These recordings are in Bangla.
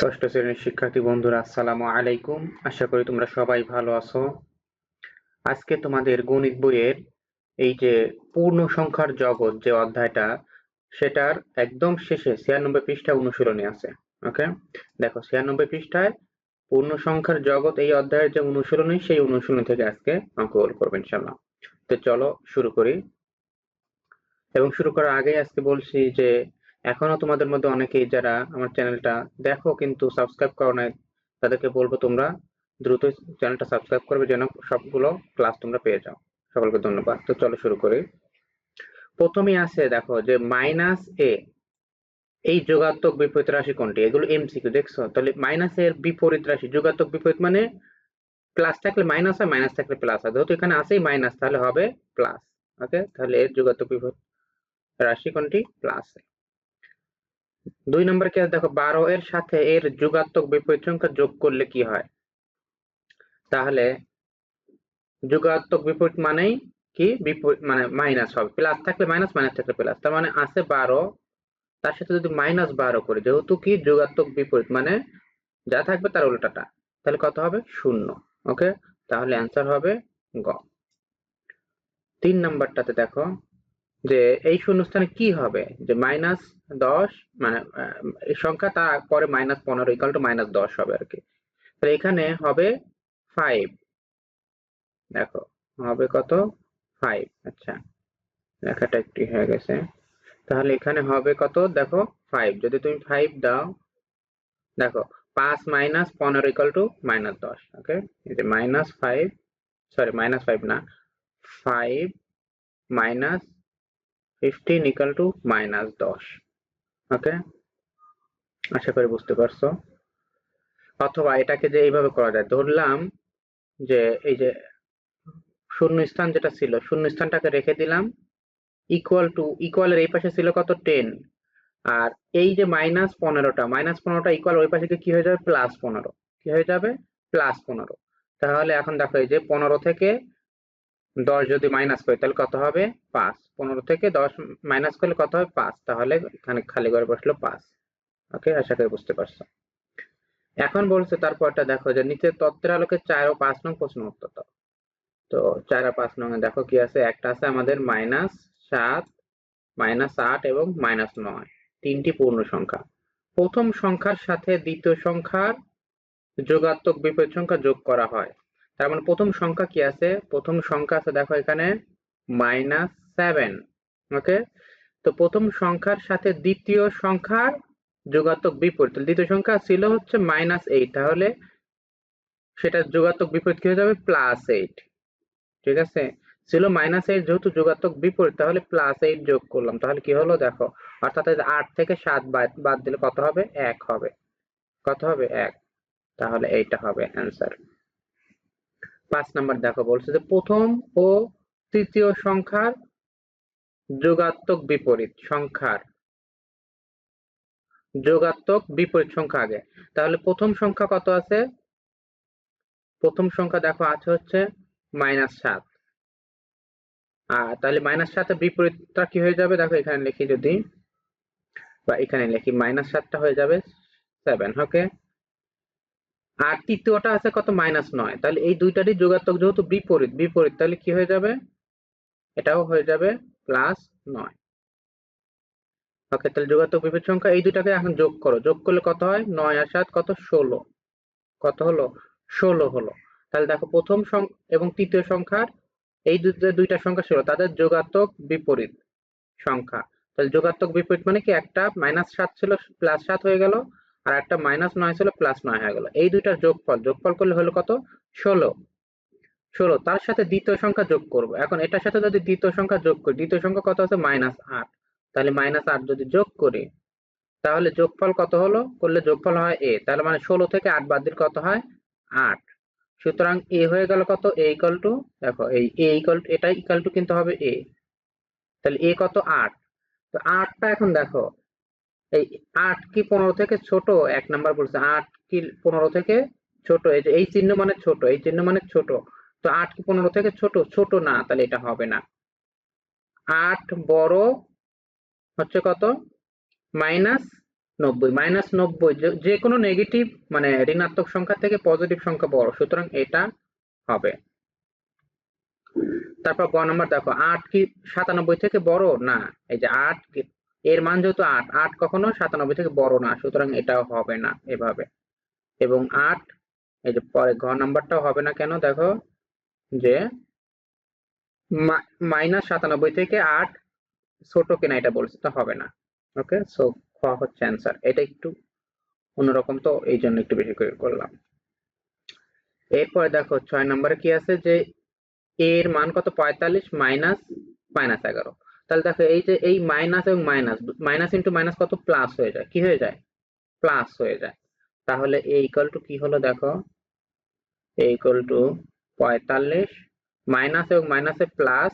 ষষ্ঠ শ্রেণির শিক্ষার্থী বন্ধুরা, আসসালামু আলাইকুম। আশা করি তোমরা সবাই ভালো আছো। আজকে তোমাদের গণিত বইয়ের এই যে পূর্ণ সংখ্যার জগৎ যে অধ্যায়টা, সেটার একদম শেষে ছিয়ানব্বই পৃষ্ঠা অনুশীলনী আছে, ওকে? দেখো, ছিয়ানব্বই পৃষ্ঠায় পূর্ণ সংখ্যার জগৎ এই অধ্যায়ের যে অনুশীলনী, সেই অনুশীলনী থেকে আজকে অঙ্কগুলো করবে ইনশাল্লাহ তো চলো শুরু করি। এবং শুরু করার আগে আজকে বলছি যে এখনও তোমাদের মধ্যে অনেকেই যারা আমার চ্যানেলটা দেখো কিন্তু সাবস্ক্রাইব করো নাই, তাদেরকে বলব তোমরা দ্রুত চ্যানেলটা সাবস্ক্রাইব করবে যেন সবগুলো ক্লাস তোমরা পেয়ে যাও। সকলকে ধন্যবাদ। তো চলো শুরু করি। প্রথমেই আছে দেখো যে মাইনাস এ এই যোগাত্মক বিপরীত রাশি কোনটি? এগুলো এমসিকিউ দেখছ? তাহলে মাইনাস এর বিপরীত রাশি, যোগাত্মক বিপরীত মানে প্লাস থাকলে মাইনাস হয় মাইনাস থাকলে প্লাস হয়। যেহেতু এখানে আছেই মাইনাস তাহলে হবে প্লাস ওকে তাহলে এর যোগাত্মক বিপরীত রাশি কোনটি? প্লাস দুই নম্বর কেস, দেখো, বারো এর সাথে এর যোগাত্মক বিপরীত সংখ্যা যোগ করলে কি হয়? তাহলে যোগাত্মক বিপরীত মানেই কি? বিপরীত মানে মাইনাস হবে। প্লাস থাকলে মাইনাস মাইনাস থাকলে প্লাস তার মানে আছে বারো। তার সাথে যদি মাইনাস বারো করি, যেহেতু কি? যুগাত্মক বিপরীত মানে যা থাকবে তার উল্টাটা। তাহলে কত হবে? শূন্য। ওকে তাহলে অ্যান্সার হবে গ। তিন নাম্বারটাতে দেখো যে এই শূন্যস্থানে কি হবে? যে মাইনাস দশ মানে সংখ্যা তার পরে মাইনাস পনেরো ইকাল টু মাইনাস দশ হবে আর কি। তাহলে এখানে হবে ফাইভ দেখো, হবে কত? ফাইভ আচ্ছা। লেখাটা একটু হয়ে গেছে। তাহলে এখানে হবে কত? দেখো ফাইভ যদি তুমি ফাইভ দাও, দেখো, পাঁচ মাইনাস পনেরো ইকাল টু মাইনাস দশ ওকে যে minus five sorry minus five না five minus fifteen equal to minus দশ। ওকে আশা করি বুঝতে পারছ। অথবা এটাকে যে এইভাবে করা যায়, ধরলাম যে এই যে শূন্য স্থান যেটা ছিল শূন্য স্থানটাকে রেখে দিলাম ইকুয়াল টু ইকুয়ালের এই পাশে ছিল কত? টেন আর এই যে মাইনাস পনেরোটা মাইনাস পনেরোটা ইকুয়াল ওই পাশে কি হয়ে যাবে? প্লাস পনেরো। কি হয়ে যাবে? প্লাস পনেরো। তাহলে এখন দেখো এই যে পনেরো থেকে দশ যদি মাইনাস করি, তাহলে কত হবে? পাঁচ। পনেরো থেকে দশ মাইনাস করলে কত হবে? পাঁচ। তাহলে এখানে খালি করে বসল পাঁচ। ওকে আশা করি বুঝতে পারছ। এখন বলছে, তারপরটা দেখো যে নিচের তত্ত্বের আলোকে চার ও পাঁচ নং প্রশ্ন উত্তর দাও। তো চার আর পাঁচ নং দেখো কি আছে? একটা আছে আমাদের মাইনাস সাত মাইনাস আট এবং মাইনাস নয়। তিনটি পূর্ণ সংখ্যা। প্রথম সংখ্যার সাথে দ্বিতীয় সংখ্যার যোগাত্মক বিপরীত সংখ্যা যোগ করা হয়। তার মানে প্রথম সংখ্যা কি আছে? প্রথম সংখ্যা আছে, দেখো এখানে মাইনাস সেভেন ওকে তো প্রথম সংখ্যার সাথে দ্বিতীয় সংখ্যার যোগাত্মক বিপরীত দ্বিতীয় সংখ্যা ছিল হচ্ছে মাইনাস এইট তাহলে সেটা যোগাত্মক বিপরীত কি হয়ে যাবে? প্লাস এইট ঠিক আছে? ছিল মাইনাস এইট যেহেতু যোগাত্মক বিপরীত, তাহলে প্লাস এইট যোগ করলাম, তাহলে কি হলো দেখো? অর্থাৎ আট থেকে সাত বাদ দিলে কত হবে? এক হবে, কত হবে? এক, তাহলে এইটা হবে অ্যান্সার পাঁচ নাম্বার দেখো, বলছে যে প্রথম ও তৃতীয় সংখ্যার যোগাত্মক বিপরীত সংখ্যার যোগাত্মক বিপরীত সংখ্যা আগে। তাহলে প্রথম সংখ্যা কত আছে? প্রথম সংখ্যা দেখো আছে হচ্ছে মাইনাস সাত। আর তাহলে মাইনাস সাতের বিপরীতটা কি হয়ে যাবে? দেখো এখানে লিখি যদি, বা এখানে লিখি মাইনাস সাতটা হয়ে যাবে সেভেন ওকে আর তৃতীয়টা আছে কত? মাইনাস নয়। তাহলে এই দুইটারই যোগাত্মক যেহেতু বিপরীত বিপরীত তাহলে কি হয়ে যাবে? এটাও হয়ে যাবে প্লাস নয়। ওকে তাহলে যোগাত্মক বিপরীত সংখ্যা, এই দুইটাকে এখন যোগ করো। যোগ করলে কত হয়? নয় আর সাত কত? ষোলো। কত হলো? ষোলো হলো। তাহলে দেখো, প্রথম এবং তৃতীয় সংখ্যার এই দুইটা সংখ্যা ছিল, তাদের যোগাত্মক বিপরীত সংখ্যা। তাহলে যোগাত্মক বিপরীত মানে কি? একটা মাইনাস সাত ছিল প্লাস সাত হয়ে গেল। আর একটা মাইনাস নয় ছিল প্লাস নয় হয়ে গেল। এই দুইটার যোগফল যোগফল করলে হলো কত? ষোলো। ষোলো, তার সাথে দ্বিতীয় সংখ্যা যোগ করব। এখন এটার সাথে যদি দ্বিতীয় সংখ্যা যোগ করি, দ্বিতীয় সংখ্যা কত আছে? মাইনাস আট। তাহলে মাইনাস আট যদি যোগ করি, তাহলে যোগফল কত হলো? করলে যোগফল হয় এ তাহলে মানে ষোলো থেকে আট বাদ দিলে কত হয়? আট। সুতরাং এ হয়ে গেল কত? এ ইকাল টু দেখো, এই এ ইকাল এটা ইকাল টু কিন্তু হবে এ তাহলে এ কত? আট। তো আটটা এখন দেখো এই আট কি পনেরো থেকে ছোট? এক নাম্বার বলছে, আট কি পনেরো থেকে ছোট? এই যে, এই চিহ্ন মানে ছোট, এই চিহ্ন মানে ছোট। তো আট কি পনেরো থেকে ছোট? ছোট না, তাহলে এটা হবে না। আট বড় হচ্ছে কত? মাইনাস নব্বই মাইনাস নব্বই, যে কোনো নেগেটিভ মানে ঋণাত্মক সংখ্যা থেকে পজিটিভ সংখ্যা বড়, সুতরাং এটা হবে। তারপর গ নাম্বার দেখো, আট কি সাতানব্বই থেকে বড়? না, এই যে আট কি- এর মান যেহেতু আট আট কখনো সাতানব্বই থেকে বড় না, সুতরাং এটাও হবে না এভাবে। এবং আট, এই যে পরে ঘ নাম্বারটাও হবে না কেন, দেখো, যে মাইনাস সাতানব্বই থেকে আট ছোট কিনা এটা বলছে, তো হবে না। ওকে, সো খ হচ্ছে অ্যান্সার। এটা একটু অন্যরকম তো, এই জন্য একটু বেশি করে করলাম। এরপরে দেখো, ছয় নম্বরে কি আছে, যে এর মান কত? পঁয়তাল্লিশ মাইনাস মাইনাস এগারো। তাহলে দেখো এই যে এই মাইনাস এবং মাইনাস মাইনাস ইন্টু মাইনাস কত? প্লাস হয়ে যায়। কি হয়ে যায়? প্লাস হয়ে যায়। তাহলে এ ইকাল টু কি হলো দেখো? এ ইকাল টু পঁয়তাল্লিশ মাইনাস এবং মাইনাসে প্লাস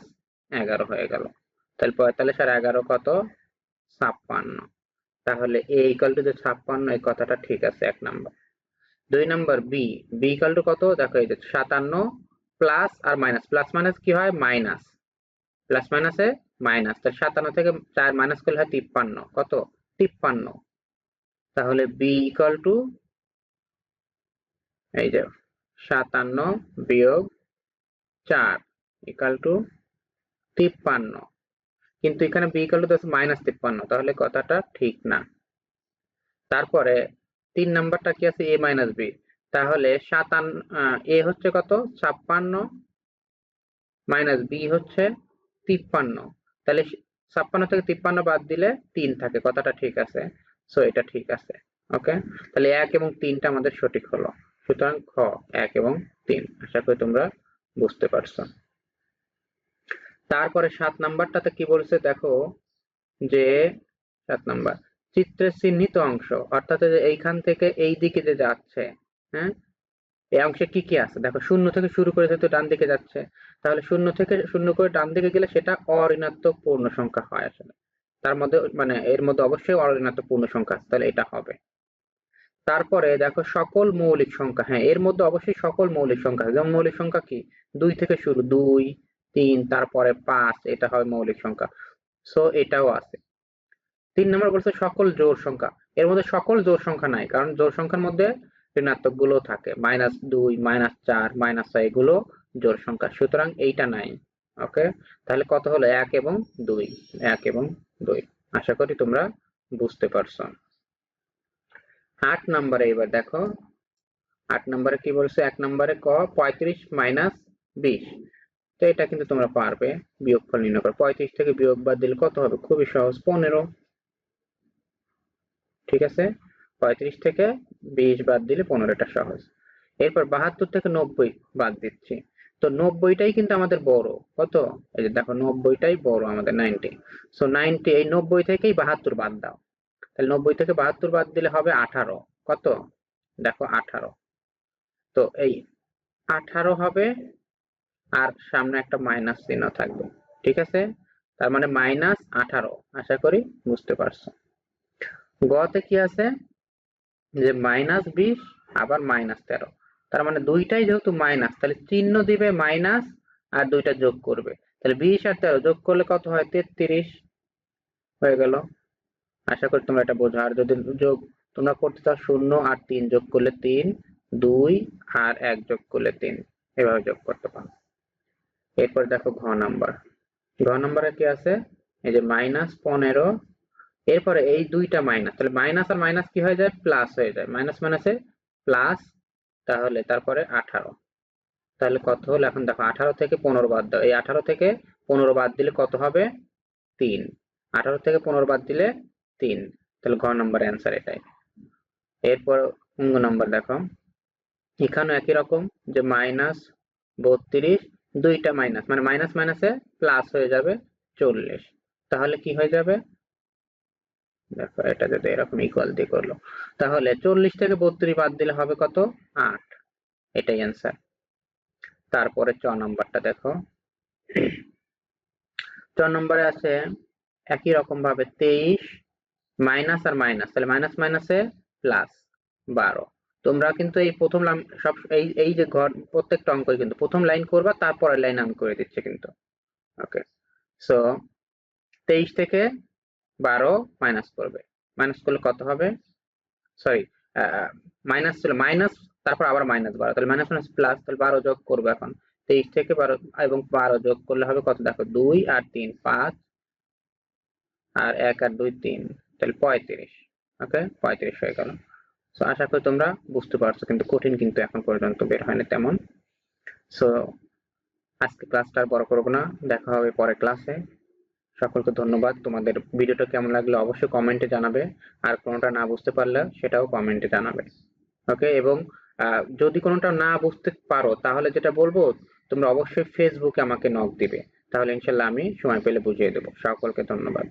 এগারো হয়ে গেল। তাহলে পঁয়তাল্লিশ আর এগারো কত? ছাপ্পান্ন। তাহলে এ ইকাল টু যে ছাপ্পান্ন, এই কথাটা ঠিক আছে, এক নাম্বার দুই number B B equal to কত? দেখো এই যে সাতান্ন প্লাস আর মাইনাস প্লাস মাইনাস কি হয়? মাইনাস প্লাস মাইনাসে মাইনাস, তাহলে সাতান্ন থেকে চার মাইনাস করলে হয় তিপ্পান্ন। কত? তিপ্পান্ন। তাহলে বি ইকাল টু এই যে সাতান্ন বিয়োগ চার ইকাল টু তিপ্পান্ন। কিন্তু এখানে বি ইকাল টু তো মাইনাস তিপ্পান্ন, তাহলে কথাটা ঠিক না। তারপরে তিন নাম্বারটা কি আছে? এ মাইনাস বি তাহলে সাতান্ন এ হচ্ছে কত? ছাপ্পান্ন মাইনাস বি হচ্ছে তিপ্পান্ন। তাহলে ছাপ্পান্ন থেকে তিপ্পান্ন বাদ দিলে তিন থাকে, কথাটা ঠিক আছে। সো এটা ঠিক আছে ওকে তাহলে এক এবং তিনটা আমাদের সঠিক হলো। সুতরাং খ, এক এবং তিন, আশা করি তোমরা বুঝতে পারছ। তারপরে সাত নাম্বারটাতে কি বলছে দেখো, যে সাত নাম্বার, চিত্রের চিহ্নিত অংশ, অর্থাৎ এইখান থেকে এই দিকে যে যাচ্ছে হ্যাঁ? এই অংশে কি কি আছে? দেখো, শূন্য থেকে শুরু করে যেহেতু ডান দিকে যাচ্ছে, তাহলে শূন্য থেকে, শূন্য করে ডান দিকে গেলে সেটা অঋণাত্মক পূর্ণ সংখ্যা হয় আসলে। তার মধ্যে মানে এর মধ্যে অবশ্যই অঋণাত্মক পূর্ণ সংখ্যা আছে, তাহলে এটা হবে। তারপরে দেখো, সকল মৌলিক সংখ্যা হ্যাঁ এর মধ্যে অবশ্যই সকল মৌলিক সংখ্যা যেমন মৌলিক সংখ্যা কি? দুই থেকে শুরু, দুই, তিন, তারপরে পাঁচ, এটা হয় মৌলিক সংখ্যা। সো এটাও আছে। তিন নম্বর বলছে সকল জোড় সংখ্যা। এর মধ্যে সকল জোড় সংখ্যা নাই, কারণ জোড় সংখ্যার মধ্যে ঋণাত্মকগুলো থাকে। মাইনাস দুই, মাইনাস চার, মাইনাস ছয়, এগুলো জোড় সংখ্যা। সুতরাং এইটা নাই ওকে তাহলে কত হলো? এক এবং দুই, এক এবং দুই। আশা করি তোমরা বুঝতে পারছ। আট নম্বরে এবার দেখো। আট নম্বরে কি বলছে? এক নম্বরে ক, পঁয়ত্রিশ মাইনাস বিশ। তো এটা কিন্তু তোমরা পারবে বিয়োগফল নির্ণয় করো। পঁয়ত্রিশ থেকে বিয়োগ বাদ দিলে কত হবে? খুবই সহজ, পনেরো। ঠিক আছে? পঁয়ত্রিশ থেকে বিশ বাদ দিলে পনেরোটা সহজ। এরপর বাহাত্তর থেকে নব্বই বাদ দিচ্ছি। তো নব্বইটাই কিন্তু আমাদের বড়, কত? এই যে দেখো, নব্বইটাই বড় আমাদের নাইনটি সো নাইনটি এই নব্বই থেকেই বাহাত্তর বাদ দাও। তাহলে নব্বই থেকে বাহাত্তর বাদ দিলে হবে আঠারো। কত? দেখো, আঠারো। তো এই আঠারো হবে, আর সামনে একটা মাইনাস চিহ্ন থাকবে। ঠিক আছে? তার মানে মাইনাস আঠারো। আশা করি বুঝতে পারছ। গতে কি আছে? যে মাইনাস বিশ, আবার মাইনাস তেরো। তার মানে দুইটাই যেহেতু মাইনাস তাহলে চিহ্ন দিবে মাইনাস আর দুইটা যোগ করবে। তাহলে বিশ আর তেরো যোগ করলে কত হয়? তেত্রিশ হয়ে গেল। আশা করি তোমরা এটা বোঝো। আর যদি যোগ তোমরা করতে চাও শূন্য আর তিন, যোগ করলে তিন, দুই আর এক যোগ করলে তিন। এভাবে যোগ করতে পারো। এরপর দেখো ঘ নাম্বার ঘ নাম্বারে কি আছে? এই যে মাইনাস পনেরো এরপরে এই দুইটা মাইনাস তাহলে মাইনাস আর মাইনাস কি হয়ে যায়? প্লাস হয়ে যায়। মাইনাস মাইনাসে প্লাস তাহলে তারপরে আঠারো। তাহলে কত হলো? এখন দেখো, আঠারো থেকে পনেরো বাদ দাও। এই আঠারো থেকে পনেরো বাদ দিলে কত হবে? তিন। আঠারো থেকে পনেরো বাদ দিলে তিন। তাহলে ঘ নম্বর অ্যান্সার এটাই। এরপর অঙ্গ নম্বর দেখো। এখানেও একই রকম যে মাইনাস বত্রিশ, দুইটা মাইনাস মানে মাইনাস মাইনাসে প্লাস হয়ে যাবে চল্লিশ। তাহলে কি হয়ে যাবে? দেখো এটা যদি এরকম ইকুয়াল দিয়ে করল। তাহলে চল্লিশ থেকে বত্রিশ বাদ দিলে হবে কত? আট। এটাই অ্যান্সার তারপরে চ নম্বরটা দেখো। চ নম্বরে আছে একই রকম ভাবে তেইশ মাইনাস আর মাইনাস তাহলে মাইনাস মাইনাসে প্লাস বারো। তোমরা কিন্তু এই প্রথম লাইন, সব এই এই যে ঘর, প্রত্যেকটা অঙ্ক কিন্তু প্রথম লাইন করবা, তারপরের লাইন আমি করে দিচ্ছি কিন্তু। ওকে সো তেইশ থেকে বারো মাইনাস করবে। মাইনাস করলে কত হবে? সরি মাইনাস ছিল মাইনাস তারপর আবার মাইনাস বারো। তাহলে মাইনাস মাইনাস প্লাস তাহলে বারো যোগ করব এখন। তেইশ থেকে বারো, এবং বারো যোগ করলে হবে কত? দেখো, দুই আর তিন, পাঁচ। আর এক আর দুই, তিন। তাহলে পঁয়ত্রিশ। ওকে পঁয়ত্রিশ হয়ে গেল। সো আশা করি তোমরা বুঝতে পারছ, কিন্তু কঠিন কিন্তু এখন পর্যন্ত বের হয়নি তেমন। সো আজকে ক্লাসটা আর বড় করব না। দেখা হবে পরে ক্লাসে সকলকে ধন্যবাদ। তোমাদের ভিডিওটা কেমন লাগল অবশ্যই কমেন্টে জানাবে। আর কোনোটা না বুঝতে পারলে সেটাও কমেন্টে জানাবে। ওকে এবং যদি কোনোটা না বুঝতে পারো, তাহলে যেটা বলব, তোমরা অবশ্যই ফেসবুকে আমাকে নক দিবে। তাহলে ইনশাল্লাহ আমি সময় পেলে বুঝিয়ে দেবো। সকলকে ধন্যবাদ।